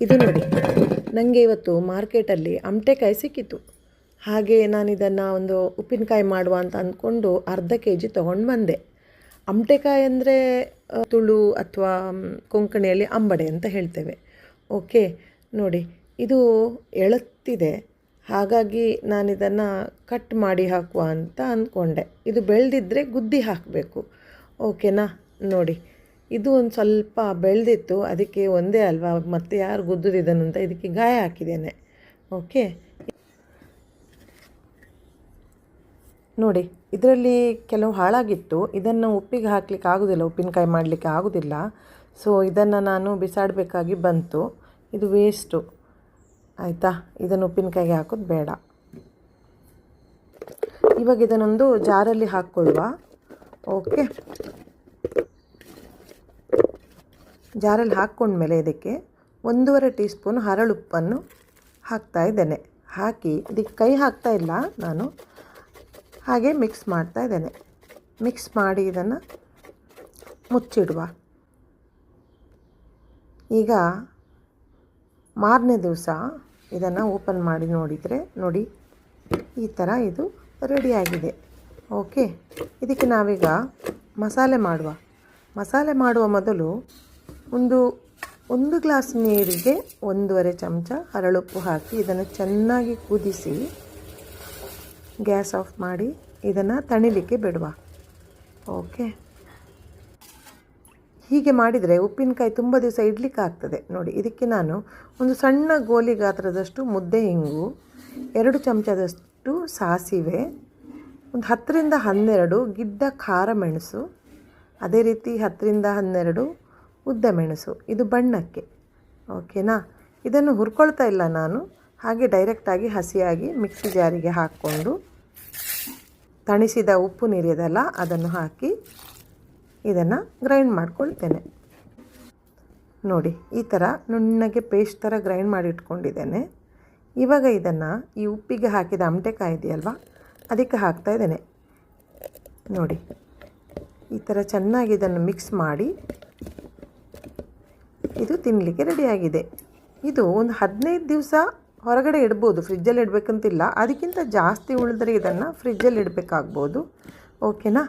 ಇದು ನೋಡಿ. ನನಗೆ ಇವತ್ತು ಮಾರ್ಕೆಟಲ್ಲಿ ಅಮಟೆಕಾಯಿ ಸಿಕ್ಕಿತು. ಹಾಗೆ ನಾನು ಇದನ್ನು ಒಂದು ಉಪ್ಪಿನಕಾಯಿ ಮಾಡುವ ಅಂತ ಅಂದ್ಕೊಂಡು ಅರ್ಧ ಕೆ ಜಿ ತೊಗೊಂಡು ಬಂದೆ. ಅಮಟೆಕಾಯಿ ಅಂದರೆ ತುಳು ಅಥವಾ ಕೊಂಕಣಿಯಲ್ಲಿ ಅಂಬಡೆ ಅಂತ ಹೇಳ್ತೇವೆ. ಓಕೆ, ನೋಡಿ. ಇದು ಎಳತ್ತಿದೆ. ಹಾಗಾಗಿ ನಾನು ಇದನ್ನು ಕಟ್ ಮಾಡಿ ಹಾಕುವ ಅಂತ ಅಂದ್ಕೊಂಡೆ ಇದು ಬೆಳೆದಿದ್ದರೆ ಗುದ್ದಿ ಹಾಕಬೇಕು. ಓಕೆನಾ? ನೋಡಿ. ಇದು ಒಂದು ಸ್ವಲ್ಪ ಬೆಳೆದಿತ್ತು, ಅದಕ್ಕೆ ಒಂದೇ ಅಲ್ವಾ? ಮತ್ತೆ ಯಾರು ಗುದ್ದುದಿದ್ದನು ಅಂತ ಇದಕ್ಕೆ ಗಾಯ ಹಾಕಿದ್ದೇನೆ. ಓಕೆ ನೋಡಿ, ಇದರಲ್ಲಿ ಕೆಲವು ಹಾಳಾಗಿತ್ತು. ಇದನ್ನು ಉಪ್ಪಿಗೆ ಹಾಕಲಿಕ್ಕೆ ಆಗೋದಿಲ್ಲ, ಉಪ್ಪಿನಕಾಯಿ ಮಾಡಲಿಕ್ಕೆ ಆಗೋದಿಲ್ಲ. ಸೊ ಇದನ್ನು ನಾನು ಬಿಸಾಡಬೇಕಾಗಿ ಬಂತು. ಇದು ವೇಸ್ಟು ಆಯಿತಾ? ಇದನ್ನು ಉಪ್ಪಿನಕಾಯಿಗೆ ಹಾಕೋದು ಬೇಡ. ಇವಾಗ ಇದನ್ನೊಂದು ಜಾರಲ್ಲಿ ಹಾಕ್ಕೊಳ್ಳುವ ಓಕೆ ಜಾರಲ್ಲಿ ಹಾಕ್ಕೊಂಡ್ಮೇಲೆ ಇದಕ್ಕೆ ಒಂದೂವರೆ ಟೀ ಸ್ಪೂನ್ ಹರಳುಪ್ಪನ್ನು ಹಾಕ್ತಾ ಇದ್ದೇನೆ. ಹಾಕಿ, ಇದಕ್ಕೆ ಕೈ ಹಾಕ್ತಾ ಇಲ್ಲ ನಾನು. ಹಾಗೆ ಮಿಕ್ಸ್ ಮಾಡ್ತಾ ಇದ್ದೇನೆ. ಮಿಕ್ಸ್ ಮಾಡಿ ಇದನ್ನು ಮುಚ್ಚಿಡುವ. ಈಗ ಮಾರನೇ ದಿವಸ ಇದನ್ನು ಓಪನ್ ಮಾಡಿ ನೋಡಿದರೆ, ನೋಡಿ, ಈ ಥರ ಇದು ರೆಡಿಯಾಗಿದೆ ಓಕೆ, ಇದಕ್ಕೆ ನಾವೀಗ ಮಸಾಲೆ ಮಾಡುವ. ಮಸಾಲೆ ಮಾಡುವ ಮೊದಲು ಒಂದು ಒಂದು ಗ್ಲಾಸ್ ನೀರಿಗೆ ಒಂದೂವರೆ ಚಮಚ ಹರಳುಪ್ಪು ಹಾಕಿ ಇದನ್ನು ಚೆನ್ನಾಗಿ ಕುದಿಸಿ ಗ್ಯಾಸ್ ಆಫ್ ಮಾಡಿ ಇದನ್ನು ತಣಿಲಿಕ್ಕೆ ಬಿಡುವ. ಓಕೆ? ಹೀಗೆ ಮಾಡಿದರೆ ಉಪ್ಪಿನಕಾಯಿ ತುಂಬ ದಿವಸ ಇಡ್ಲಿಕ್ಕೆ ಆಗ್ತದೆ. ನೋಡಿ, ಇದಕ್ಕೆ ನಾನು ಒಂದು ಸಣ್ಣ ಗೋಲಿ ಗಾತ್ರದಷ್ಟು ಮುದ್ದೆ ಹಿಂಗು, ಎರಡು ಚಮಚದಷ್ಟು ಸಾಸಿವೆ, ಒಂದು ಹತ್ತರಿಂದ ಹನ್ನೆರಡು ಗಿಡ್ಡ ಖಾರ ಮೆಣಸು, ಅದೇ ರೀತಿ ಹತ್ತರಿಂದ ಹನ್ನೆರಡು ಉದ್ದ ಮೆಣಸು, ಇದು ಬಣ್ಣಕ್ಕೆ ಓಕೆನಾ ಇದನ್ನು ಹುರ್ಕೊಳ್ತಾ ಇಲ್ಲ ನಾನು. ಹಾಗೆ ಡೈರೆಕ್ಟಾಗಿ ಹಸಿಯಾಗಿ ಮಿಕ್ಸಿ ಜಾರಿಗೆ ಹಾಕ್ಕೊಂಡು ತಣಿಸಿದ ಉಪ್ಪು ನೀರಿದಲ್ಲ ಅದನ್ನು ಹಾಕಿ ಇದನ್ನು ಗ್ರೈಂಡ್ ಮಾಡ್ಕೊಳ್ತೇನೆ. ನೋಡಿ, ಈ ಥರ ನುಣ್ಣಗೆ ಪೇಸ್ಟ್ ಥರ ಗ್ರೈಂಡ್ ಮಾಡಿ ಇಟ್ಕೊಂಡಿದ್ದೇನೆ. ಇವಾಗ ಇದನ್ನು ಈ ಉಪ್ಪಿಗೆ ಹಾಕಿದ ಅಮಟೆಕಾಯಿ ಇದೆಯಲ್ವಾ, ಅದಕ್ಕೆ ಹಾಕ್ತಾ ಇದ್ದೇನೆ. ನೋಡಿ, ಈ ಥರ ಚೆನ್ನಾಗಿ ಇದನ್ನು ಮಿಕ್ಸ್ ಮಾಡಿ ಇದು ತಿನ್ನಲಿಕ್ಕೆ ರೆಡಿಯಾಗಿದೆ. ಇದು ಒಂದು ಹದಿನೈದು ದಿವಸ ಹೊರಗಡೆ ಇಡ್ಬೋದು, ಫ್ರಿಜ್ಜಲ್ಲಿ ಇಡಬೇಕಂತಿಲ್ಲ. ಅದಕ್ಕಿಂತ ಜಾಸ್ತಿ ಉಳಿದ್ರೆ ಇದನ್ನು ಫ್ರಿಜ್ಜಲ್ಲಿ ಇಡಬೇಕಾಗ್ಬೋದು. ಓಕೆನಾ